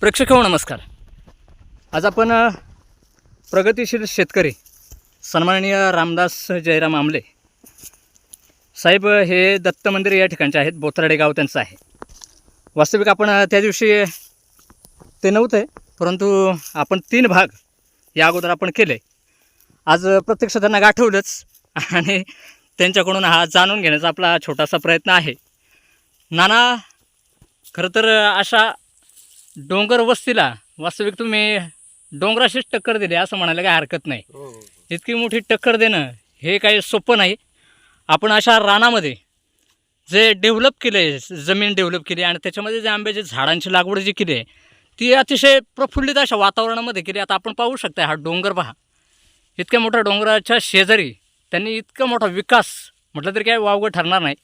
प्रेक्षक हो नमस्कार. आज आपण प्रगतीशील प्रगतिशील शेतकरी सन्माननीय रामदास जयराम आमले साहेब हे दत्त मंदिर या ठिकाणचे आहेत बोथराडे गाव त्यांचं आहे. वास्तविक आपण त्या दिवशी ते नव्हते परंतु आपण तीन भाग या अगोदर आपण केले. आज प्रत्यक्ष त्यांना गाठवलंच आणि त्यांच्याकडून हा जाणून घेण्याचा आपला छोटासा प्रयत्न आहे. नाना खरं तर अशा डोंगर वस्तीला वास्तविक तुम्ही डोंगराशीच टक्कर दिली असं म्हणायला काही हरकत नाही. हो इतकी मोठी टक्कर देणं हे काही सोपं नाही. आपण अशा रानामध्ये जे डेव्हलप केलं आहे जमीन डेव्हलप केली आणि त्याच्यामध्ये जे आंब्याची झाडांची लागवड जी केली आहे ती अतिशय प्रफुल्लित अशा वातावरणामध्ये केली. आता आपण पाहू शकता हा डोंगर पहा. इतक्या मोठ्या डोंगराच्या शेजारी त्यांनी इतका मोठा विकास म्हटलं तरी काय वावगं ठरणार नाही.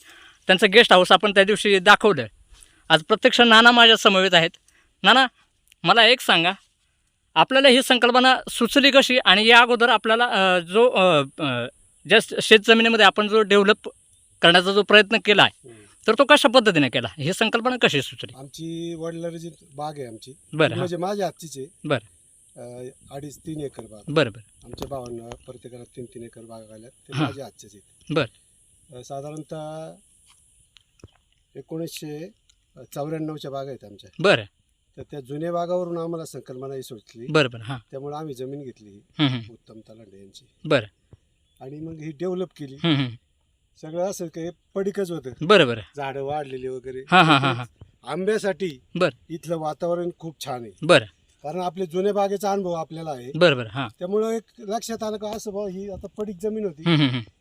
त्यांचं गेस्ट हाऊस आपण त्या दिवशी दाखवलं. आज प्रत्यक्ष नाना माझ्या समवेत आहेत. नाना मला एक सांगा. आपल्याला ही संकल्पना सुचली कशी? आणि या अगोदर आपल्याला जो ज्या शेत जमिनीमध्ये आपण जो डेव्हलप करण्याचा जो प्रयत्न केला आहे तर तो कशा पद्धतीने केला? ही संकल्पना कशी सुचली? आमची वडिलांची बाग आहे आमची. बरं म्हणजे माझ्या हातचीच आहे बरं. अडीच तीन एकर बाग. बरं बरं. आमच्या भावांना प्रत्येकाला तीन तीन एकर बाग आल्या ते हा. माझ्या हातचेच आहेत. बरं. अं, साधारणतः एकोणीसशे चौऱ्याण्णवच्या बागा आहेत आमच्या. बरं. तर त्या जुन्या बागावरून आम्हाला संकल्पना ही सुचली बरं बरं. हां. त्यामुळे आम्ही जमीन घेतली हं, हं. उत्तम तलांडे यांची. बरं. आणि मग ही डेव्हलप केली. हं, हं. सगळं असं काही पडिकच होतं. बरं बरं. झाडं वाढलेली वगैरे. हां हां हां हां. आंब्यासाठी बरं. इथलं वातावरण खूप छान आहे. बरं. कारण आपले जुन्या बागेचा अनुभव आपल्याला आहे. बरं बरं हां. त्यामुळं एक लक्षात आलं का असं भाऊ ही आता पडीक जमीन होती.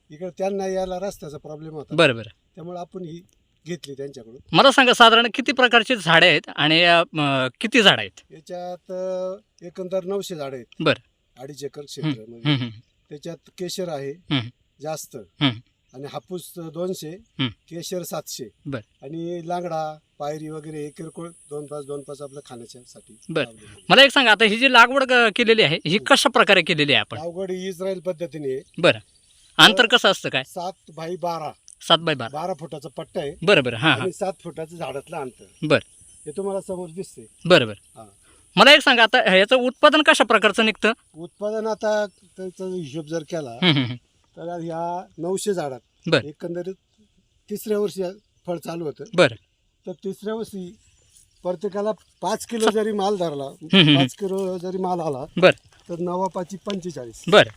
इकडे त्यांना यायला रस्त्याचा प्रॉब्लेम होता. बरं बरं त्यामुळे आपण ही घेतली त्यांच्याकडून. मला सांगा साधारण किती प्रकारची झाडे आहेत आणि अ, म, किती झाडं आहेत? याच्यात अं, एकंदर नऊशे झाड आहेत. बरं. अडीच एकर क्षेत्र म्हणजे. त्याच्यात केशर आहे. जास्त. आणि हापूस दोनशे हं. केशर सातशे बर. आणि लांगडा पायरी वगैरे एक किरकोळ दोन पाच दोन पाच आपल्या खाण्याच्यासाठी बर. लावलेली आहे. मला एक सांगा आता ही जी लागवड क- केलेली आहे ही कशा प्रकारे केलेली आहे आपण अवघड ही इस्रायल पद्धतीने आहे. बरं अंतर कसं असतं काय सात बाय बारा सात बाय बारा बारा फुटाचा पट्टा आहे बरं बरं हां हां आणि सात फुटाचं झाडातलं अंतर बर. हे तुम्हाला समोर दिसते बरं बरं हा. मला एक सांगा आता ह्याचं उत्पादन कशा प्रकारचं निघतं उत्पादन आता त्याचा हिशोब जर केला हं, हं, हं. तर ह्या नऊशे झाडात बर. एकंदरीत तिसऱ्या वर्षी फळ चालू होतं. बरं. तर तिसऱ्या वर्षी प्रत्येकाला पाच किलो जरी माल धरला हम्म. पाच किलो जरी माल आला बर. तर नवा पाची पंचेचाळीस. बरं.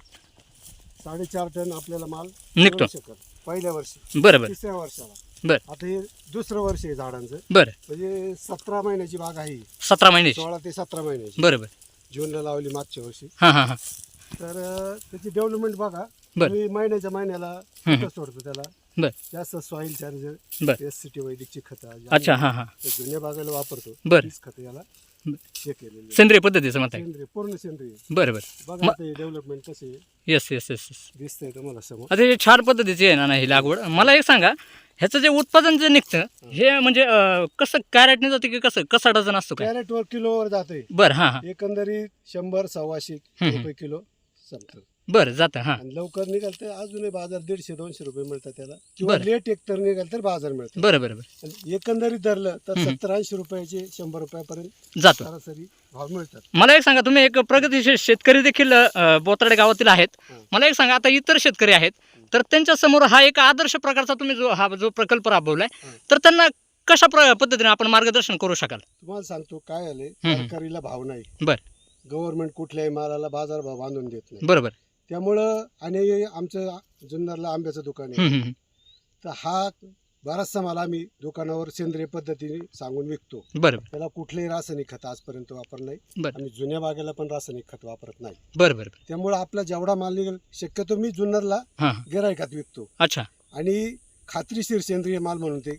साडेचार टन आपल्याला माल निघतो. मिळू शकत. पहिल्या वर्षी. बरं बरं तिसऱ्या वर्षाला. बर. आता हे दुसरं वर्ष आहे झाडांचं. बरं. म्हणजे सतरा महिन्याची बाग आहे ही. सतरा महिन्याची. सोळा ते सतरा महिन्याची. बरं बरं जूनला लावली मागच्या वर्षी. हां हां हां. तर अं, त्याची डेव्हलपमेंट बघा. बर. तुम्ही महिन्याच्या महिन्याला. खतं सोडतो त्याला. बर. जास्त सॉइल चार्जर बर. एस सी टी वैदिकची खतं अच्छा हां हां. ते जुन्या बागायला वापरतो बर. तीच खतं याला बर. हे केलेली सेंद्रिय पद्धतीचं आहे सेंद्रिय पूर्ण सेंद्रिय. बरं बरं. बघा म- डेव्हलपमेंट कसे येस येस येस येस दिसतंय तुम्हाला समोर? आता हे छान पद्धतीची आहे ना ना ही लागवड. मला एक सांगा ह्याचं जे उत्पादन जे निघतं हे. म्हणजे अं, कसं कॅरेटने जाते की कसं कसा डझन असतो काय? कॅरेट वर किलोवर जाते बरं हां हां. एकंदरीत शंभर सव्वाशे हम्म. रुपये किलो संपतं. बरं जातं हां आणि लवकर निघाल तर अजूनही बाजार दीडशे दोनशे रुपये मिळतात त्याला किंवा बरं. लेट एकतर निघाल तर बाजार मिळतात बरं बरं बरं आणि एकंदरीत धरलं तर. सत्तर ऐंशी रुपयाचे शंभर रुपयापर्यंत जातो सरासरी भाव मिळतात मला एक सांगा तुम्ही एक प्रगतीशील शेतकरी देखील अ, बोत्राडे गावातील आहेत. मला एक सांगा आता इतर शेतकरी आहेत तर त्यांच्यासमोर हा एक आदर्श प्रकारचा तुम्ही जो हा जो प्रकल्प राबवलाय. तर त्यांना कशा प्र पद्धतीने आपण मार्गदर्शन करू शकाल तुम्हाला सांगतो काय आले हम्म. सरकारीला भाव नाही बर. गव्हर्नमेंट कुठल्याही मालाला बाजार भाव बांधून देत नाही बरोबर त्यामुळं आणि आमचं जुन्नरला आंब्याचं दुकान आहे. तर हा बराचसा माल आम्ही दुकानावर सेंद्रिय पद्धतीने सांगून विकतो बरोबर त्याला कुठलेही रासायनिक खत आजपर्यंत वापर नाही बर. आम्ही जुन्या बागेला पण रासायनिक खत वापरत नाही बरं बरं बरं. त्यामुळे आपला जेवढा माल निघेल शक्यतो मी जुन्नरला हां हां. गिरायकात विकतो अच्छा आणि खात्रीशीर सेंद्रिय माल म्हणून ते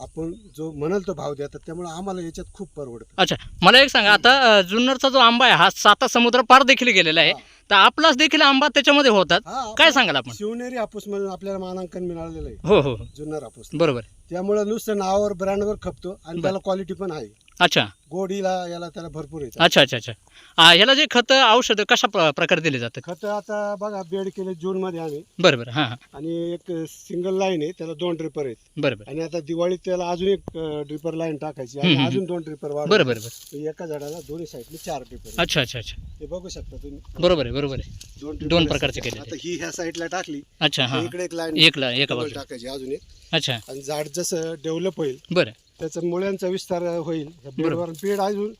आपण जो म्हणाल तो भाव देतात त्यामुळे आम्हाला याच्यात खूप परवडतं अच्छा मला एक सांगा आता अ, जुन्नरचा जो आंबा आहे हा साता समुद्र पार देखील गेलेला आहे. तर आपलाच देखील आंबा त्याच्यामध्ये होतात. हा, काय सांगाल आपण? शिवनेरी हापूस म्हणून आपल्याला मानांकन मिळालेलं आहे. हो हो हो. जुन्नर हापूस. बरोबर. त्यामुळे नुसतं नावावर ब्रँडवर खपतो आणि. त्याला क्वालिटी पण आहे. अच्छा. गोडीला याला त्याला भरपूर येतात. अच्छा अच्छा अच्छा. आ, ह्याला जे खत औषधं कशा प्र- प्रकारे दिले जातात? खत आता बघा बेड केले जून मध्ये आम्ही. बरं बरं. हां हां. आणि एक सिंगल लाईन आहे त्याला दोन ड्रिपर आहेत. बरं बरं. आणि आता दिवाळीत त्याला अजून एक ड्रिपर लाईन टाकायची. आणि हम्म. अजून दोन ड्रिपर वाढ बरं बरं बरं. एका झाडाला दोन्ही साईडने चार ड्रिपर अच्छा अच्छा अच्छा. ते बघू शकता तुम्ही. बरोबर आहे बरोबर आहे. दोन dripper दोन आहेत. प्रकारचे केलेले. आता ही ह्या साईडला टाकली. अच्छा हां इकडे एक लाईन एकला एका बाजूला. टाकायची अजून एक. अच्छा. आणि झाड जसं डेव्हलप होईल बरं. त्याचा मुळ्यांचा विस्तार होईल. ह्या बरोबर. बेडवर बेड अजून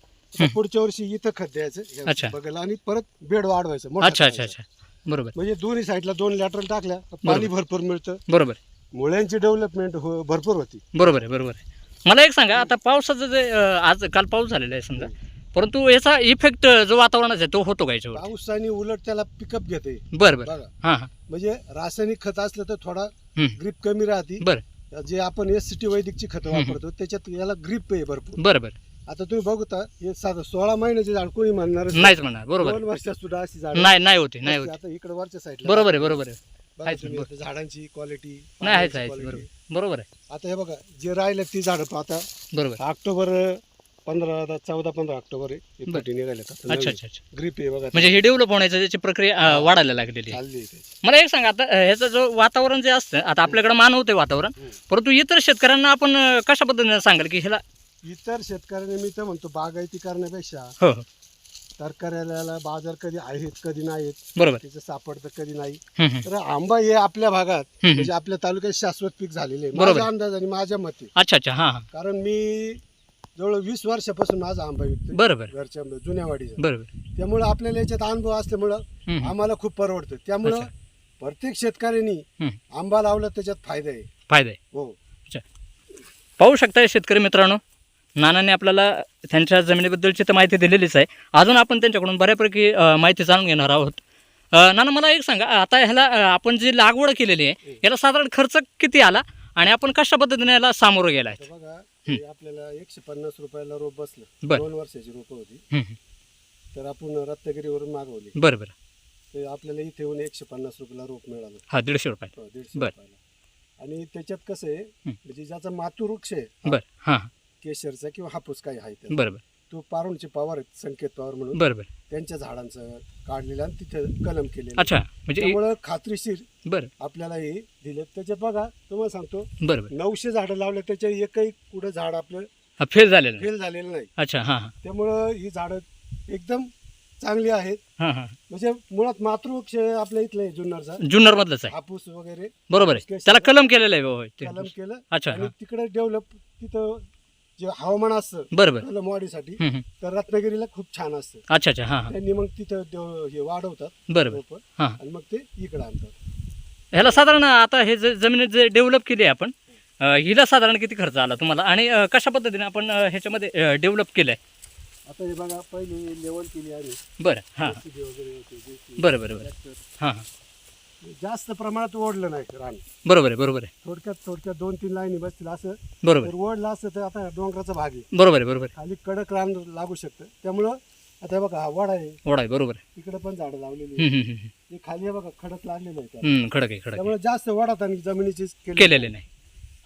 पुढच्या वर्षी इथं खत द्यायचं. बघायला. आणि परत बेड वाढवायचं मोठं अच्छा अच्छा करायचं. अच्छा. बरोबर. म्हणजे दोन्ही साईडला दोन लॅटरल टाकल्या पाणी भरपूर मिळतं. बरोबर. मुळ्यांची डेव्हलपमेंट हो भरपूर होती. बरोबर आहे बरोबर आहे. मला एक सांगा आता पावसाचं जे अं, आज काल पाऊस झालेला आहे समजा परंतु याचा इफेक्ट जो वातावरणाचा आहे तो होतो का याच्यावर पावसाने उलट त्याला पिकअप घेते. बरं बरं. बघा. हां हां. म्हणजे रासायनिक खत असलं तर थोडा हं. ग्रीप कमी राहते. बरं. जे आपण एस सी टी वैदिकची खतं. वापरतो त्याच्यात याला ग्रीप आहे भरपूर. बरं बरं. आता तुम्ही बघता हे साधं सोळा महिन्याचे झाड कोणी म्हणणार? नाहीच म्हणणार बरोबर. दोन वर्षात सुद्धा अशी झाड नाही नाही होते नाही होते. आता इकडे वरच्या साईडला बरोबर आहे बरोबर आहे. बरोबर. झाडांची क्वालिटी नाही बरोबर. बरोबर आहे. आता हे बघा जे राहिले ती झाडं आता बरोबर. ऑक्टोबर पंधरा चौदा पंधरा ऑक्टोबर आहे. हे बरं. निघाले अच्छा अच्छा अच्छा. ग्रीप आहे बघा. म्हणजे हे डेव्हलप होण्याची त्याची प्रक्रिया अं, वाढायला लागलेली आहे. चालली आहे त्याची. मला एक सांगा आता अं, ह्याचं जो वातावरण जे असतं आता आपल्याकडे मानवते वातावरण. परंतु इतर शेतकऱ्यांना आपण अं, कशा पद्धतीने सांगाल की ह्याला इतर शेतकऱ्यांनी मी तर म्हणतो बागायती करण्यापेक्षा हो हो. तरकाऱ्याला बाजार कधी आहेत कधी नाहीत बरोबर. त्याचं सापडतं कधी नाही. तर आंबा हे आपल्या भागात. म्हणजे आपल्या तालुक्यात शाश्वत पीक झालेले आहे. बरोबर. माझ्या अंदाज आणि माझ्या मते. अच्छा अच्छा. हां हां. कारण मी जवळ वीस वर्षापासून माझा आंबा विकतो बरं बरं घरच्या जुन्या वाडीचा. बरं बरं त्यामुळं आपल्याला याच्यात अनुभव असल्यामुळं. आम्हाला खूप परवडतं त्यामुळं अच्छा. प्रत्येक शेतकऱ्यांनी हं. आंबा लावला त्याच्यात फायदा आहे. फायदा आहे. हो. पाहू शकताय शेतकरी मित्रांनो नानाने आपल्याला त्यांच्या जमिनीबद्दलची तर माहिती दिलेलीच आहे. अजून आपण त्यांच्याकडून बऱ्यापैकी अ, माहिती जाणून घेणार आहोत. अ, नाना मला एक सांगा आता ह्याला अ, आपण जी लागवड केलेली आहे याला साधारण खर्च किती आला आणि आपण कशा पद्धतीने याला सामोरं गेला आहे तर बघा आपल्याला एकशे पन्नास रुपयाला रोप बसलं. बरं. दोन वर्षाची रोपं होती. तर आपण रत्नागिरीवरून मागवली. बरं बरं. ते आपल्याला इथे येऊन एकशे पन्नास रुपयाला रोप मिळालं. हा दीडशे रुपये हो, दीडशे बरं. रुपयाला. आणि त्याच्यात कसं आहे म्हणजे ज्याचा मातृ वृक्ष आहे बरं. हां. केशरचा किंवा हापूस काही आहे त्याला. बरं बरं. तो पारुणचे पवार आहेत संकेत पवार म्हणून. बरं बरं. त्यांच्या झाडांचं काढलेलं आणि तिथे कलम केलेलं. अच्छा म्हणजे त्यामुळं खात्रीशीर बरं. आपल्याला हे दिले. त्याच्यात बघा तुम्हाला सांगतो बरं बरं. नऊशे झाडं लावले त्याच्या एकही कुठं झाड आपलं हा फेल झालेलं नाही. फेल झालेलं नाही. अच्छा हां हां. त्यामुळं ही झाडं एकदम चांगली आहेत. हां हां. म्हणजे मुळात मातृवृक्ष आपल्या इथलं आहे जुन्नरचा. जुन्नरमधलंच आहे. हापूस वगैरे. बरोबर आहे. त्याला कलम केलेलं आहे हो, ते. कलम केलं. अच्छा आणि हां. तिकडे डेव्हलप तिथं जे हवामान असतं बरं बरं. तर रत्नागिरीला खूप छान असतं. अच्छा अच्छा. हां हां. त्यांनी मग तिथं हे वाढवतात बरं बरं रोपं हां. आणि मग ते इकडे आणतात. ह्याला साधारण आता हे जे जमिनीत जे डेव्हलप केली आहे आपण अ, हिला साधारण किती खर्च आला तुम्हाला? आणि अ, कशा पद्धतीने आपण अ, ह्याच्यामध्ये डेव्हलप केलं आहे आता हे बघा पहिली लेवल केली आम्ही. बरं. हां. वगैरे होते, बरं बरं बरं. tractor. हां हां. जास्त प्रमाणात ओढलं नाही रान बरोबर आहे बरोबर आहे. थोडक्यात थोडक्यात दोन तीन लाईनी बसतील असं. बरोबर ओढलं असतं तर आता डोंगराचा भाग आहे. बरोबर आहे बरोबर खाली कडक रान लागू शकतं. त्यामुळं आता हे बघा हा वडा आहे. आहे ओढा आहे बरोबर आहे. इकडे पण झाडं लावलेली आहे. हम्म, हम्म, हम्म, हे खाली हे बघा खडक लागलेलं आहे त्याला. हम्म, खडक आहे खडक आहे. त्यामुळे जास्त वडात आणि जमिनीची केलेले नाही.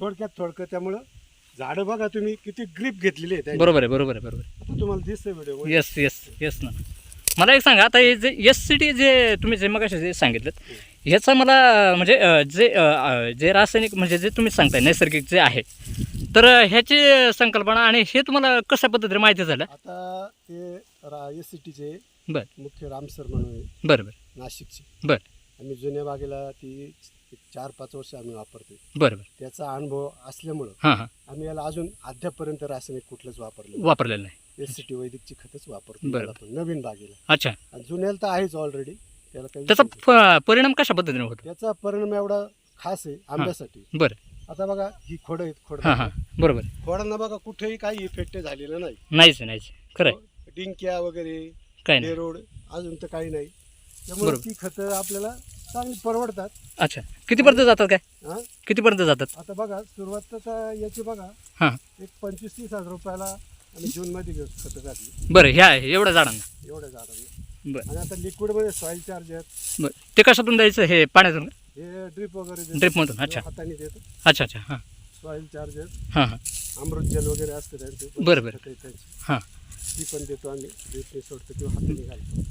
थोडक्यात थोडकं त्यामुळं झाडं बघा तुम्ही किती ग्रीप घेतलेली आहे त्यांनी. बरोबर आहे बरोबर आहे बरोबर आहे. आता तुम्हाला दिसतंय व्हिडिओ येस येस येस ना. मला एक सांगा आता हे जे एस सी टी जे तुम्ही जे मग जे सांगितलं ह्याचा मला म्हणजे जे जे रासायनिक म्हणजे जे तुम्ही सांगताय नैसर्गिक जे आहे तर ह्याची संकल्पना आणि हे तुम्हाला कशा पद्धतीने माहिती झालं? आता ते एस सी टीचे बरं. मुख्य रामसर म्हणून बरं बरं. नाशिकचे. बरं. आम्ही जुन्या बागेला ती चार पाच वर्ष आम्ही वापरतोय बरं बरं. त्याचा अनुभव असल्यामुळं आम्ही याला अजून अद्यापपर्यंत रासायनिक कुठलंच वापरलं वापरलेलं नाही. एस सी टी वैदिकची खतच वापरतो. नवीन बागेला. अच्छा. जुन्याला तर आहेच ऑलरेडी त्याला काही त्याचा. प- परिणाम कशा पद्धतीने होतो? त्याचा परिणाम एवढा खास आहे आंब्यासाठी. बरं. आता बघा ही खोडं आहेत खोड हां हां. बरोबर. खोडांना बघा कुठेही काही इफेक्ट झालेलं नाही. नाहीच. खरं आहे डिंक्या वगैरे काय नाही. रोड अजून तर काही नाही. त्यामुळे बरोबर. ती खतं आपल्याला चांगली परवडतात. अच्छा. कितीपर्यंत जातात काय? हा? कितीपर्यंत जातात? आता बघा सुरुवात तर याची बघा. हां. एक पंचवीस तीस हजार रुपयाला आम्ही जूनमध्ये खतं घातली. बरं ह्या एवढ्या झाडांना. एवढ्या झाडांना. बरं. आणि आता लिक्विडमध्ये सॉईल चार्जर बरं. ते कशातून द्यायचं? हे पाण्यातून हे ड्रिप वगैरे देतो. ड्रिपमधून अच्छा. हाताने देतो अच्छा अच्छा. हां. सॉईल चार्जर हां हां. अमृत जल वगैरे असतं त्यांचं. बरं, बरं. आहेत त्यांची. हां. ती पण देतो आम्ही. ड्रिपने सोडतो किंवा हाताने घालतो.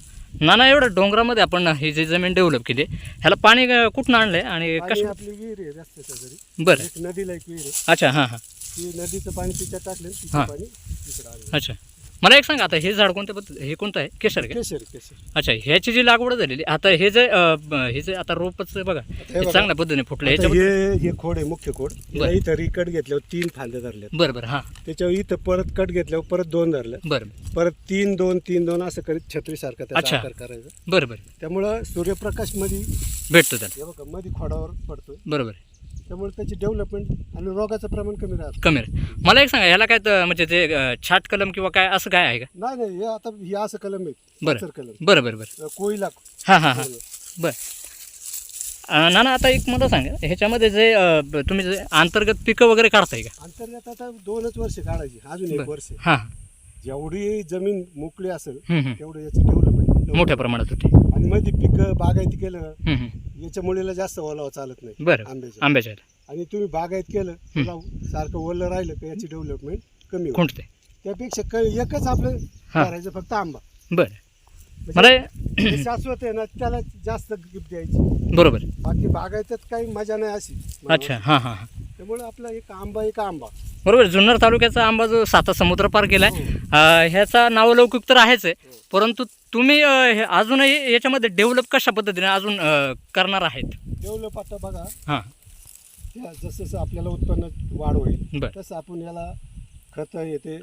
नाना एवढं डोंगरामध्ये आपण ही जी जमीन डेव्हलप केली ह्याला पाणी अं, कुठून आणलंय? आणि आणि कसं आपली विहीर आहे रस्त्याच्या घरी. बरं. एक नदीला एक विहीर आहे. अच्छा हां हां. ती नदीचं पाणी तिच्यात टाकलं आणि तिचं हां. पाणी तिकडे आलं. अच्छा. मला एक सांगा आता हे झाड कोणत्या पद्धत हे कोणतं आहे? केशर का? केशर केशर. अच्छा ह्याची जी लागवड झालेली आता हे जे अं, ब- हे जे आता रोपच बघा हे बघा. चांगल्या पद्धतीने फुटलं आता ह्याच्याबद्दल हे हे खोड आहे मुख्य खोड. बरं. इथं रिकट घेतल्यावर तीन फांद्या धरल्यात. बरं बरं हां. त्याच्यावर इथं परत कट घेतल्यावर परत दोन धरल्या बरं परत तीन दोन तीन दोन असं करीत छत्रीसारखा अच्छा. त्याचा आकार करायचा. बरं बरं. त्यामुळं सूर्यप्रकाशमध्ये भेटतो त्याला. हे बघा मध्ये खोडावर पडतोय. बरोबर त्यामुळे त्याची डेव्हलपमेंट आणि रोगाचं प्रमाण कमी राहतं. कमी आहे. मला एक सांगा ह्याला काय म्हणजे ते अं, छाट कलम किंवा काय असं काय आहे का? नाही नाही हे आता हे असं कलम आहे बरं. कलम. बरं बरं बरं. अं, कोयला. हां हां हां. बरं. अं, नाना आता एक मला सांगा. ह्याच्यामध्ये जे अं, ब- तुम्ही जे अंतर्गत पिकं वगैरे काढताय का? अंतर्गत आता दोनच वर्ष काढायची. अजून एक बरं. वर्ष. हां. जेवढी जमीन मोकळी असेल. तेवढं याचं डेव्हलपमेंट मोठ्या प्रमाणात होते. आणि मध्ये पिकं बागायती केलं. याच्या मुलीला जास्त ओलावा चालत नाही बरं. आंब्याच्या. आंब्याच्या. ह्याला. आणि तुम्ही बागायत केलं तुला सारखं ओलं राहिलं का याची डेव्हलपमेंट कमी होईल. खुंटते. त्यापेक्षा क- एकच आपलं हां. करायचं फक्त आंबा. बरं. मला म्हणजे शाश्वत आहे ना त्याला जास्त गिफ्ट द्यायची. बरोबर. बाकी बागायच्यात काही मजा नाही अशी. अच्छा हां हां हां. त्यामुळे आपला एक आंबा एक आंबा. बरोबर जुन्नर तालुक्याचा आंबा जो साता समुद्र पार केला आहे हो. ह्याचा नावलौकिक तर आहेच आहे परंतु तुम्ही अजूनही याच्यामध्ये डेव्हलप कशा पद्धतीने अजून करणार आहेत डेव्हलप आता बघा हां जसं जसं आपल्याला उत्पन्न वाढ होईल तसं आपण याला खत येते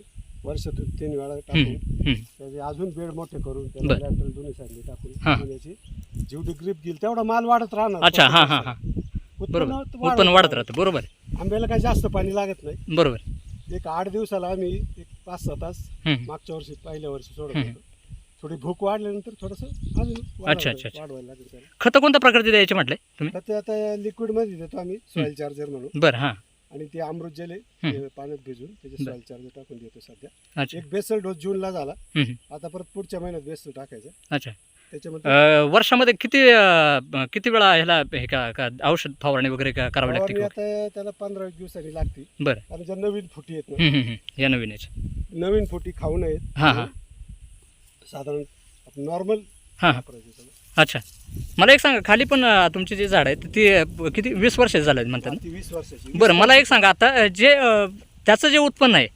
वर्षातून तीन वेळा टाकून. त्याचे अजून बेड मोठे करून त्याला बरं. लॅटरल दोन्ही साईडने टाकून हां. आपण याची जेवढी ग्रीप घेईल तेवढा माल वाढत राहणार अच्छा हां हां हां उत्पन्न वाढत राहतं बरोबर. आंब्याला काही जास्त पाणी लागत नाही बरोबर एक आठ दिवसाला आम्ही एक पाच सहा तास. मागच्या वर्षी पहिल्या वर्षी सोडत. होतो थोडी भूक वाढल्यानंतर थोडंसं अजून अच्छा, अच्छा, अच्छा. वाढवायला लागेल त्याला. खतं कोणत्या प्रकारचे द्यायचे म्हटले तुम्ही? तर ते आता लिक्विडमध्ये देतो आम्ही सॉइल चार्जर म्हणून. बरं हां. आणि ते अमृत जल आहे. ते पाण्यात भिजून त्याचे बरं. चार्जर टाकून देतो सध्या. अच्छा. एक बेसल डोस जूनला झाला. आता परत पुढच्या महिन्यात बेसल टाकायचं. अच्छा. त्याच्यामध्ये अं, वर्षामध्ये किती अं, किती वेळा ह्याला हे का का औषध फवारणी वगैरे का करावी लागते फवारणी का आता त्याला पंधरा दिवसांनी लागते. बरं. कारण ज्या नवीन फुटी आहेत ना. या नवीन याच्या नवीन फुटी खाऊ नयेत. हां हां. साधारण नॉर्मल हां. अच्छा. मला एक सांगा खाली पण अं, तुमची जी झाड आहेत ती अं, किती वीस वर्ष झाले म्हणतात ना? ती वीस वर्षाची. बरं मला एक सांगा आता अं, जे अं, त्याचं जे उत्पन्न आहे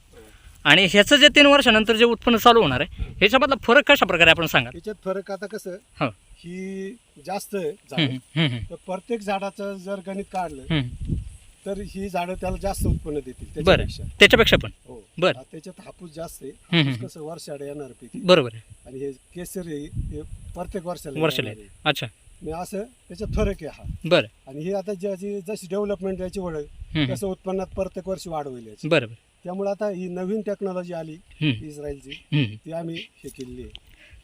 आणि ह्याचं जे तीन वर्षानंतर जे उत्पन्न चालू होणार आहे ह्याच्यामधला फरक कशा प्रकारे आपण सांगा त्याच्यात फरक आता कसं हो. ही जास्त आहे झाड तर प्रत्येक झाडाचं जर गणित काढलं. तर ही झाडं त्याला जास्त उत्पन्न देतील त्याच्यापेक्षा. त्याच्यापेक्षा पण. हो. बरं. त्याच्यात हापूस जास्त आहे. हापूस कसं वर्षाड येणार पिक. बरोबर आहे. आणि हे केसर आहे हे प्रत्येक वर्षाला वर्षाला येणार आहे. आहे. अच्छा. आणि असं त्याच्यात फरक आहे हा. बरं. आणि हे आता ज्याची जशी डेव्हलपमेंट याची हं. तसं उत्पन्नात प्रत्येक वर्षी वाढ होईल याची. बरं बरं त्यामुळे आता ही नवीन टेक्नॉलॉजी आली इस्रायलची. ती आम्ही हे केलेली आहे.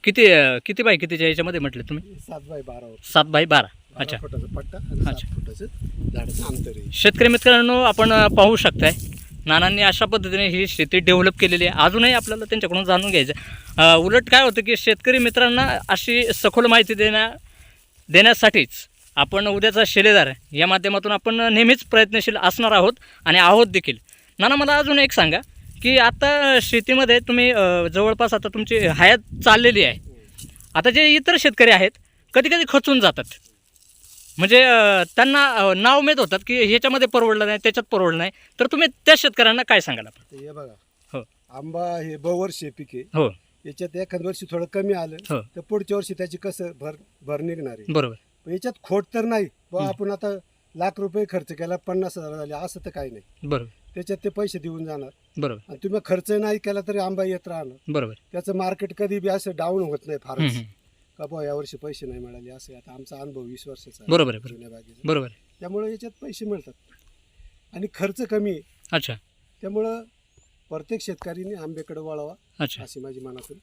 किती अं, किती बाय कितीच्या याच्यामध्ये म्हटलं तुम्ही? सात बाय बारा सात बाय बारा. अच्छा. फुटाचा पट्टा आणि अच्छा. फुटाचं झाडाचं अंतर आहे. शेतकरी मित्रांनो आपण पाहू शकताय नानांनी अशा पद्धतीने ही शेती डेव्हलप केलेली आहे. अजूनही आपल्याला त्यांच्याकडून जाणून घ्यायचं आहे. अ, उलट काय होतं की शेतकरी मित्रांना अशी सखोल माहिती देण्या देण्यासाठीच आपण उद्याचा शिलेदार या माध्यमातून आपण नेहमीच प्रयत्नशील असणार आहोत आणि आहोत देखील. नाना मला अजून एक सांगा की आता शेतीमध्ये तुम्ही अ, जवळपास आता तुमची हयात चाललेली आहे. आता जे इतर शेतकरी आहेत कधी कधी खचून जातात. म्हणजे त्यांना अं, नाव मेद होतात की ह्याच्यामध्ये परवडलं नाही त्याच्यात परवडलं नाही. तर तुम्ही त्या शेतकऱ्यांना काय सांगाल आपण? हे बघा. हो. आंबा हे बवर्षी पीक आहे. हो. याच्यात एखाद वर्षी थोडं कमी आलं हो. तर पुढच्या वर्षी त्याची कसं भर भर निघणार आहे? बरोबर. पण याच्यात खोट तर नाही. आपण आता लाख रुपये खर्च केला पन्नास हजार झाले असं तर काही नाही. बरोबर. त्याच्यात ते पैसे देऊन जाणार. बरोबर. आणि तुम्ही खर्च नाही केला तरी आंबा येत राहणार. बरोबर. त्याचं मार्केट कधी बी असं डाऊन होत नाही फारच. का बुवा यावर्षी पैसे नाही मिळाले असं आता आमचा अनुभव वीस वर्षाचा आहे. बरोबर आहे बरोबर. जुन्या बागेचा. बरोबर आहे. त्यामुळे याच्यात पैसे मिळतात. आणि खर्च कमी आहे. अच्छा. त्यामुळं प्रत्येक शेतकऱ्यांनी आंब्याकडे वळावा अच्छा. अशी माझी मनातून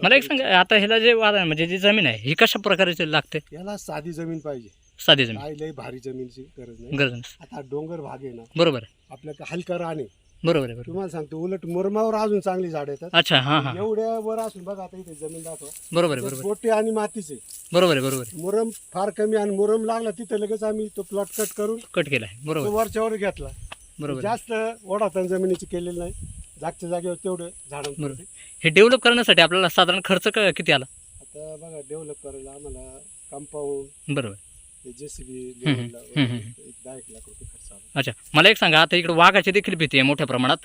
मला एक सांगा आता ह्याला जे वाद म्हणजे जी जमीन आहे ही कशा प्रकारची लागते? याला साधी जमीन पाहिजे. साधी जमीन. काय लय भारी जमीनची गरज नाही. गरज नाही. आता डोंगर भाग आहे ना बरोबर आहे. हलका रान आहे. बरोबर आहे बरोबर तुम्हाला सांगतो उलट मुरमावर अजून चांगली झाड येतात. अच्छा हां हां. एवढ्या वर असून बघा आता इथे जमीन दाखवा. बरोबर आहे बरोबर आणि मातीचे बरोबर आहे बरोबर आहे. मुरम फार कमी आणि मुरम लागला तिथे लगेच आम्ही तो प्लॉट कट करून कट केला आहे. तो बरोबर वरच्यावर घेतला. बरोबर जास्त ओढाताण जमिनीची केलेली नाही. जागच्या जागेवर तेवढं झाडांचं बरोबर. हे डेव्हलप करण्यासाठी आपल्याला साधारण खर्च क- किती आला? आता बघा डेव्हलप करायला आम्हाला कंपाऊंड बरोबर जे सी बी हम्म, हम्म, हम्म. एक दहा एक लाख रुपये अच्छा. मला एक सांगा आता इकडे वाघाची देखील भीती आहे मोठ्या प्रमाणात.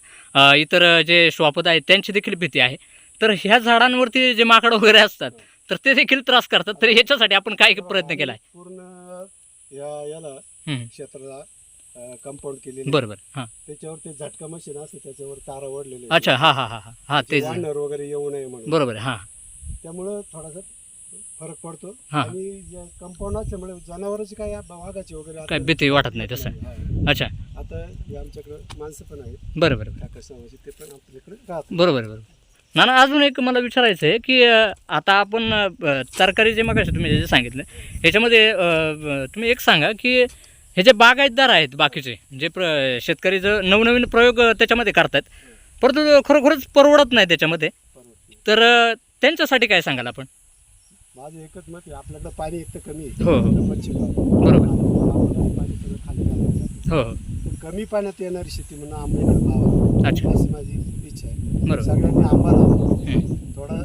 इतर जे श्वापद आहेत त्यांची देखील भीती आहे. तर ह्या झाडांवरती जे माकड वगैरे असतात तर ते देखील त्रास करतात. तर ह्याच्यासाठी आपण काय प्रयत्न केला आहे? पूर्ण या याला. क्षेत्राला कंपाऊंड केलेलं बरोबर. हां. त्याच्यावर ते झटका मशीन असते त्याच्यावर तारा ओढलेले अच्छा. हां हां हां हां. हां वानर वगैरे येऊ नये म्हणून. बरोबर. आहे हां. त्यामुळं थोडासा फरक पडतो. हा. आणि कंपाऊंड असल्यामुळे जनावरांची काय वाघाची वगैरे काय भीती वाटत नाही तसं. अच्छा. आता हे आमच्याकडे माणसं पण आहेत. बरं बरं बरं. काका समाजाची ते पण आपल्याकडे राहतात. बरोबर बरोबर. नाना अजून एक मला विचारायचं आहे की अ, आता आपण अ, तरकारी जे मग तुम्ही जे सांगितलं ह्याच्यामध्ये अ, ब- तुम्ही एक सांगा की हे जे बागायतदार आहेत बाकीचे जे प्र शेतकरी जो नवनवीन प्रयोग अ, त्याच्यामध्ये करतात परंतु खरोखरच परवडत नाही त्याच्यामध्ये परवडते. तर अ, त्यांच्यासाठी काय सांगाल आपण? माझं एकच मत आहे आपल्याकडे पाणी एक तर कमी आहे. हो, हो. बरोबर. पाणी सगळं खाली घालायचं. हो हो. तर कमी पाण्यात येणारी शेती म्हणून अच्छा. अशी माझी इच्छा आहे. सगळ्यांनी आंबा लावा. हम्म. थोडा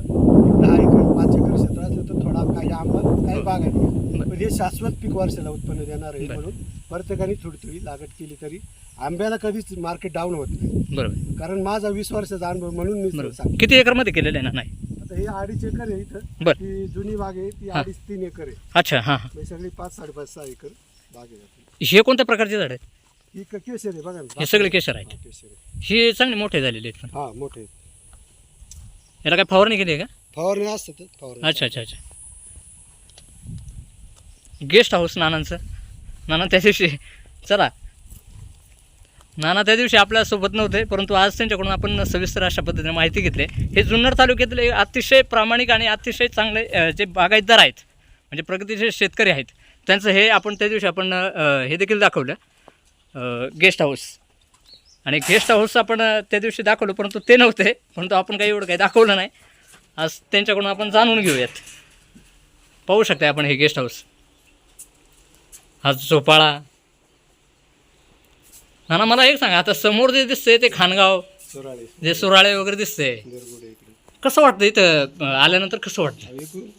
दहा एकर पाच एकर क्षेत्र असलं तर थोडा काही आंबा काही बागायत. घ्या बरं. पण हे शाश्वत पीक वर्षाला उत्पन्न देणार आहे बरं. म्हणून प्रत्येकाने थोडी थोडी लागत केली तरी आंब्याला कधीच मार्केट डाऊन होत नाही. बरोबर. कारण माझा वीस वर्षाचा अनुभव म्हणून मी बरोबर. सांगतो. किती एकरमध्ये केलेलं आहे ना? नाही. आता हे अडीच एकर आहे इथं. बरं. ती जुनी बाग आहे ती. अडीच तीन एकर आहे. अच्छा हां हां. म्हणजे सगळी पाच साडेपाच सहा एकर बाग आहे आपली. हे कोणत्या प्रकारचे झाड आहेत? ही क- केशर आहे बघा ना. हे सगळे केशर आहेत. हा, केशर आहे. हे चांगले मोठे झालेले आहेत पण. हा मोठे आहेत. याला काय फवारणी केली आहे का? फवारणी असतात फवारणी. अच्छा अच्छा अच्छा. गेस्ट हाऊस नानांचं नाना त्या दिवशी. चला. नाना त्या दिवशी आपल्यासोबत नव्हते परंतु आज त्यांच्याकडून आपण सविस्तर अशा पद्धतीने माहिती घेतली. हे जुन्नर तालुक्यातले अतिशय प्रामाणिक आणि अतिशय चांगले जे बागायतदार आहेत म्हणजे प्रगतीचे शेतकरी आहेत त्यांचं हे आपण त्या दिवशी आपण हे देखील दाखवलं. Guest house. आणि गेस्ट हाऊस आपण त्या दिवशी दाखवलं परंतु ते नव्हते परंतु आपण काही एवढं काही दाखवलं नाही. आज त्यांच्याकडून आपण जाणून घेऊयात. पाहू शकता आपण हे गेस्ट हाऊस. हा झोपाळा. ना ना मला एक सांगा आता समोर जे दिसतंय ते खानगाव सोराळे. जे सुराळे वगैरे दिसतंय कसं वाटतं इथं आल्यानंतर कसं वाटतं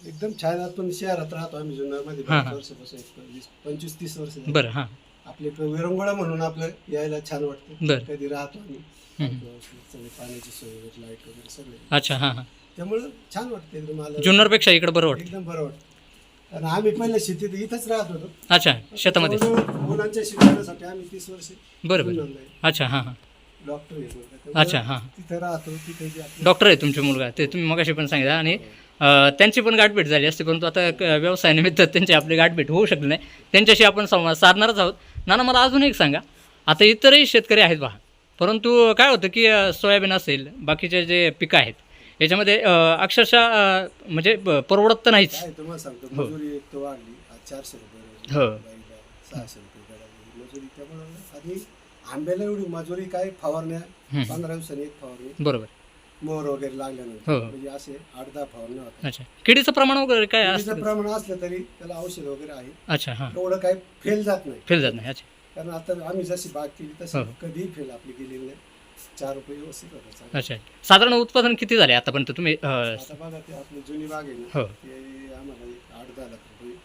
एकदम छान आपण शहरात राहतो आम्ही जुन्नरमध्ये हा, हा. वर्षापासून पंचवीस तीस वर्ष झाली. बरं हां. आपले इकडे विरंगुळा म्हणून आपलं यायला छान वाटतं. बरं. कधी राहतो आम्ही. हम्म. सगळी पाण्याची सोय वगैरे लाइट वगैरे सगळे. अच्छा हां हां. त्यामुळं छान वाटतं एकदम आलं जुन्नरपेक्षा इकडं बरं वाटतं. एकदम बरं वाटतं. कारण आम्ही पहिल्या शेतीत इथंच राहत होतो. अच्छा शेतामध्ये. मुलांच्या शिक्षणासाठी आम्ही तीस वर्ष बरं बरं अच्छा हां हां. डॉक्टर आहे अच्छा हां तिथं राहतो तिथे जे आपलं- डॉक्टर आहे तुमचे मुलगा. ते तुम्ही मगाशी पण सांगितलं. आणि अं, त्यांची पण गाठभेट झाली असते परंतु आता क- व्यवसायानिमित्त त्यांची आपली गाठभेट होऊ शकली नाही. त्यांच्याशी आपण संवाद साधणारच आहोत. नाना मला अजून एक सांगा. आता इतरही शेतकरी आहेत पहा परंतु काय होतं की अं, सोयाबीन असेल बाकीचे जे पिकं आहेत याच्यामध्ये अं, अक्षरशः अं, म्हणजे ब- परवडत तर नाहीच. काय तुम्हाला सांगतो हो. मजुरी एक वाढली. आज चारशे रुपये हो. रोज, बाईला सहाशे रुपये गडाला मजुरी त्यामुळं आंब्याला एवढी मजुरी काय फवारण्या हम्म. पंधरा दिवसांनी एक फवारणी बरोबर. मोहर वगैरे लागल्यानंतर. हो. म्हणजे असे आठ दहा फवारण्या अच्छा. किडीचं प्रमाण वगैरे काय किडीचं प्रमाण असलं तरी त्याला औषध वगैरे आहे. अच्छा हां. एवढं काही फेल जात नाही. फेल जात नाही. अच्छा. कारण आता आम्ही जशी बाग केली तशी हो. कधीही फेल आपली गेलेली नाही. चार रुपये व्यवस्थित. अच्छा. साधारण उत्पादन किती झाले आतापर्यंत तुम्ही अं, आता बघा ते आपली जुनी बाग आहे ना हो. ते आम्हाला एक आठ दहा लाख रुपये.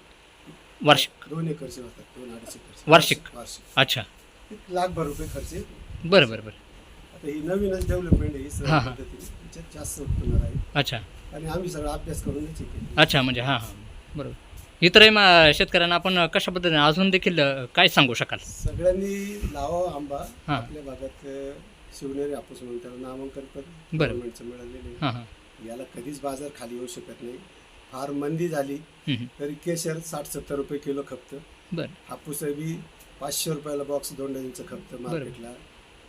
वार्षिक. दोन एकरचे होतात दोन अडीच एकरचे वार्षिक? वार्षिक. अच्छा. एक लाखभर रुपये खर्च येतो. बरं बरं बरं. आता ही नवीनच डेव्हलपमेंट आहे ही सर्व हा. पद्धतीने. त्याच्यात जास्त उत्पन्न राहील. अच्छा. आणि आम्ही सगळा अभ्यास करूनच हे केलं. अच्छा म्हणजे हां हां. बरोबर. इतरही मा शेतकऱ्यांना आपण कशा पद्धतीने अजून देखील अ, काय सांगू शकाल? सगळ्यांनी लावा आंबा. हा. आपल्या भागात अं, शिवनेरी हापूस म्हणून त्याला नामांकन पण बरं. गव्हर्नमेंटचं मिळालेलं. हां हां. याला कधीच बाजार खाली येऊ शकत नाही. फार मंदी झाली. तरी केशर साठ सत्तर रुपये किलो खपतं. बरं. हापूस बी पाचशे रुपयाला बॉक्स दोन डझनचं खपतं मार्केटला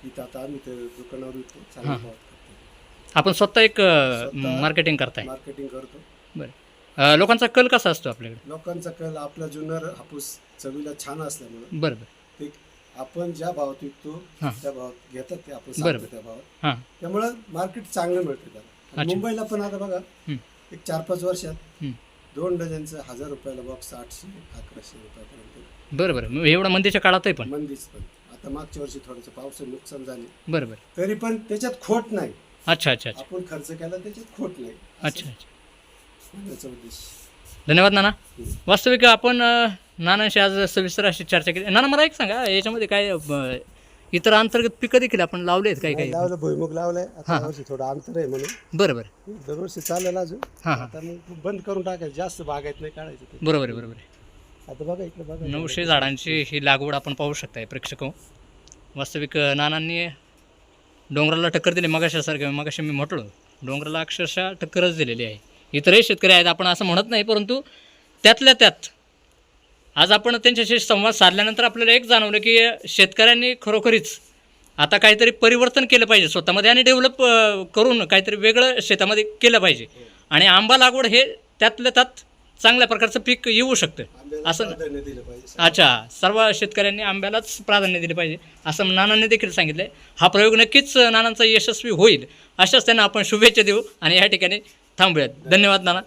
इथं आता आम्ही दुकानावर विकतो चांगल्या हा. भावात खपतं. आपण स्वतः एक स्वतः मार्केटिंग करताय. मार्केटिंग करतो. बरं. अ, लोकांचा कल कसा असतो आपल्याकडे? लोकांचा कल आपला जुन्नर हापूस चवीला छान असल्यामुळं. बरं बरं ते आपण ज्या भावात विकतो हा. त्या भावात घेतात ते आपण बरोबर. सांगतो त्या भावात. हां. त्यामुळं मार्केट चांगलं मिळतं त्याला. आणि अच्छा. मुंबईला पण आता बघा हं. एक चार पाच वर्षात हं. दोन डझनचं हजार रुपयाला बॉक्स आठशे अकराशे रुपयापर्यंत. बरं बरं मग एवढं मंदीच्या काळातही पण. मंदीच पण. आता मागच्या वर्षी थोडंसं पावसाने नुकसान झाले. बरं बरं तरी पण त्याच्यात खोट नाही. अच्छा अच्छा अच्छा. आपण खर्च केला त्याच्यात खोट नाही. अच्छा अच्छा. उद्देश. धन्यवाद नाना. वास्तविक आपण अ, नानांशी आज सविस्तर अशी चर्चा केली. नाना मला एक सांगा याच्यामध्ये काय अ, इतर अंतर्गत पिकं देखील आपण लावले आहेत काही काही लावलं भुईमुग लावलाय. आता यावर्षी थोडं अंतर आहे म्हणून. बरं बरं. दरवर्षी चालेल अजून. हां हां. आता मग बंद करून टाकायचं जास्त बागायत नाही काढायचं ते. बरोबर आहे बरोबर आहे. आता बघा इकडे बघा. नऊशे झाडांची ही लागवड आपण पाहू शकताय प्रेक्षक. हो. वास्तविक अ, नानांनी डोंगराला टक्कर दिली मगाशासारखं मगाशी मी म्हटलो डोंगराला अक्षरशः टक्करच दिलेली आहे. इतरही शेतकरी आहेत आपण असं म्हणत नाही परंतु त्यातल्या त्यात आज आपण त्यांच्याशी संवाद साधल्यानंतर आपल्याला एक जाणवलं की शेतकऱ्यांनी खरोखरीच आता काहीतरी परिवर्तन केलं पाहिजे स्वतःमध्ये आणि डेव्हलप करून काहीतरी वेगळं शेतामध्ये केलं पाहिजे. आणि आंबा लागवड हे त्यातल्या त्यात चांगल्या प्रकारचं पीक येऊ शकतं. असं प्राधान्य दिलं पाहिजे अच्छा सर्व शेतकऱ्यांनी आंब्यालाच प्राधान्य दिले पाहिजे असं नानांनी देखील सांगितलं हा प्रयोग नक्कीच नानांचा यशस्वी होईल. अशाच त्यांना आपण शुभेच्छा देऊ आणि या ठिकाणी थांबूयात. धन्यवाद नाना.